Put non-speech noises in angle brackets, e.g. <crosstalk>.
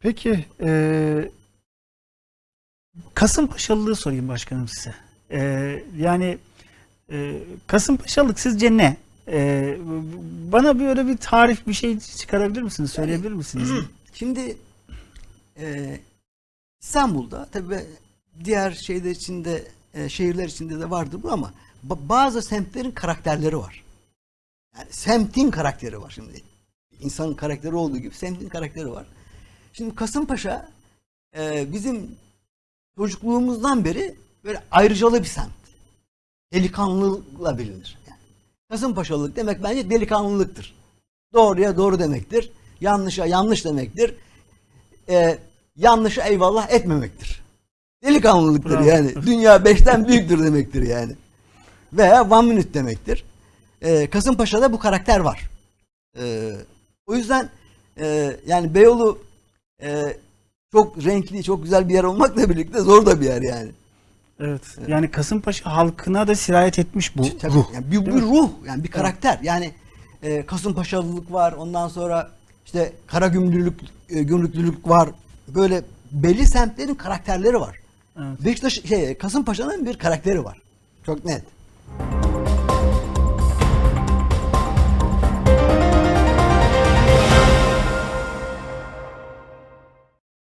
Peki e, Kasımpaşalılığı sorayım başkanım size. E, yani e, Kasımpaşalılık sizce ne? E, bana böyle bir tarif bir şey çıkarabilir misiniz? Söyleyebilir misiniz? <clears throat> Şimdi e, İstanbul'da tabii diğer şeyler içinde e, şehirler içinde de vardır bu ama ba- bazı semtlerin karakterleri var. Yani semtin karakteri var şimdi. İnsanın karakteri olduğu gibi semtin karakteri var. Şimdi Kasımpaşa e, bizim çocukluğumuzdan beri böyle ayrıcalı bir semt. Delikanlılıkla bilinir. Yani. Kasımpaşalılık demek bence delikanlılıktır. Doğruya doğru demektir. Yanlışa yanlış demektir. Ee, yanlışa eyvallah etmemektir. Delikanlılıktır Bravo. yani. Dünya beşten büyüktür demektir yani. Veya one minute demektir. Ee, Kasımpaşa'da bu karakter var. Ee, o yüzden e, yani Beyoğlu e, çok renkli, çok güzel bir yer olmakla birlikte zor da bir yer yani. Evet. Yani Kasımpaşa halkına da sirayet etmiş bu Tabii, ruh. Yani bir, bir ruh, yani bir karakter. Yani e, Kasımpaşalılık var, ondan sonra işte Karagümrülük, e, Gümrüklülük var. Böyle belli semtlerin karakterleri var. Evet. Beşiktaş şey Kasımpaşa'nın bir karakteri var. Çok net.